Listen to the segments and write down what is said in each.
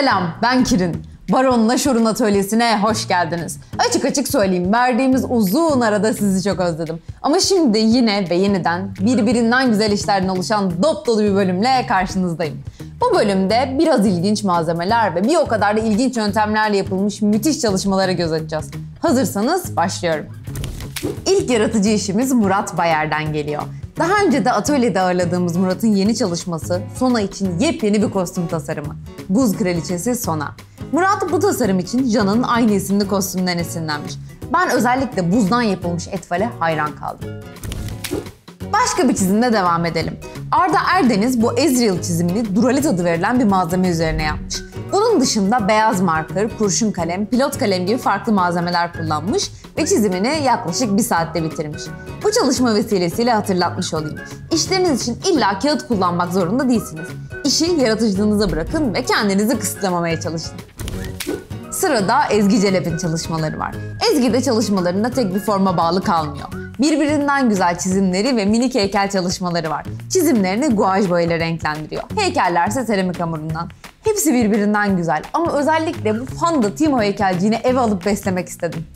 Selam, ben Kirin. Baron'la Şor'un atölyesine hoş geldiniz. Açık açık söyleyeyim, verdiğimiz uzun arada sizi çok özledim. Ama şimdi yine ve yeniden birbirinden güzel işlerden oluşan dop dolu bir bölümle karşınızdayım. Bu bölümde biraz ilginç malzemeler ve bir o kadar da ilginç yöntemlerle yapılmış müthiş çalışmalara göz atacağız. Hazırsanız başlıyorum. İlk yaratıcı işimiz Murat Bayer'den geliyor. Daha önce de atölyede ağırladığımız Murat'ın yeni çalışması Sona için yepyeni bir kostüm tasarımı. Buz Kraliçesi Sona. Murat bu tasarım için Jan'ın aynı isimli kostümden esinlenmiş. Ben özellikle buzdan yapılmış etvale hayran kaldım. Başka bir çizimde devam edelim. Arda Erdeniz bu Ezreal çizimini Duralit adı verilen bir malzeme üzerine yapmış. Bunun dışında beyaz marker, kurşun kalem, pilot kalem gibi farklı malzemeler kullanmış ve çizimini yaklaşık bir saatte bitirmiş. Bu çalışma vesilesiyle hatırlatmış olayım. İşleriniz için illa kağıt kullanmak zorunda değilsiniz. İşi yaratıcılığınıza bırakın ve kendinizi kısıtlamamaya çalışın. Sırada Ezgi Celep'in çalışmaları var. Ezgi de çalışmalarında tek bir forma bağlı kalmıyor. Birbirinden güzel çizimleri ve minik heykel çalışmaları var. Çizimlerini guaj boyayla renklendiriyor. Heykellerse seramik hamurundan. Hepsi birbirinden güzel ama özellikle bu Fanda Timo heykelciğini eve alıp beslemek istedim.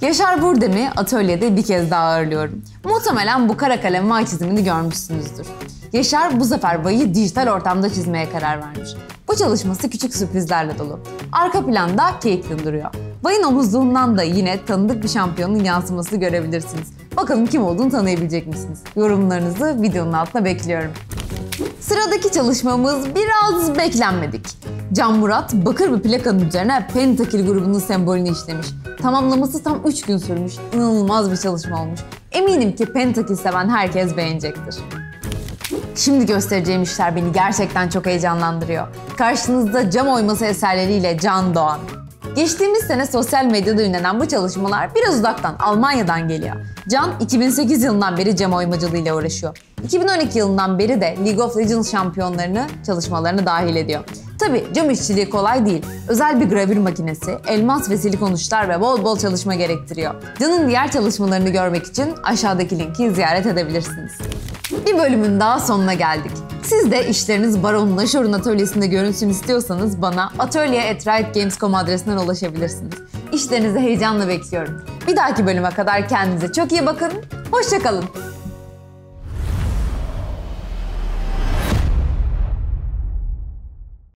Yaşar Burdem'i atölyede bir kez daha ağırlıyorum. Muhtemelen bu kara kalem vay çizimini görmüşsünüzdür. Yaşar bu sefer vayı dijital ortamda çizmeye karar vermiş. Bu çalışması küçük sürprizlerle dolu. Arka planda Caitlyn duruyor. Vayın omuzluğundan da yine tanıdık bir şampiyonun yansıması görebilirsiniz. Bakalım kim olduğunu tanıyabilecek misiniz? Yorumlarınızı videonun altına bekliyorum. Sıradaki çalışmamız biraz beklenmedik. Can Murat bakır bir plakanın üzerine Pentakil grubunun sembolünü işlemiş. Tamamlaması tam 3 gün sürmüş. İnanılmaz bir çalışma olmuş. Eminim ki Pentakil seven herkes beğenecektir. Şimdi göstereceğim işler beni gerçekten çok heyecanlandırıyor. Karşınızda cam oyması eserleriyle Can Doğan. Geçtiğimiz sene sosyal medyada ünlenen bu çalışmalar biraz uzaktan Almanya'dan geliyor. Can 2008 yılından beri cam oymacılığıyla uğraşıyor. 2012 yılından beri de League of Legends şampiyonlarını çalışmalarına dahil ediyor. Tabi cam işçiliği kolay değil. Özel bir gravür makinesi, elmas ve silikon uçlar ve bol bol çalışma gerektiriyor. Can'ın diğer çalışmalarını görmek için aşağıdaki linki ziyaret edebilirsiniz. Bir bölümün daha sonuna geldik. Siz de işleriniz Baron'un Aşor'un atölyesinde görünsün istiyorsanız bana atölye.riotgames.com adresinden ulaşabilirsiniz. İşlerinizi heyecanla bekliyorum. Bir dahaki bölüme kadar kendinize çok iyi bakın. Hoşçakalın.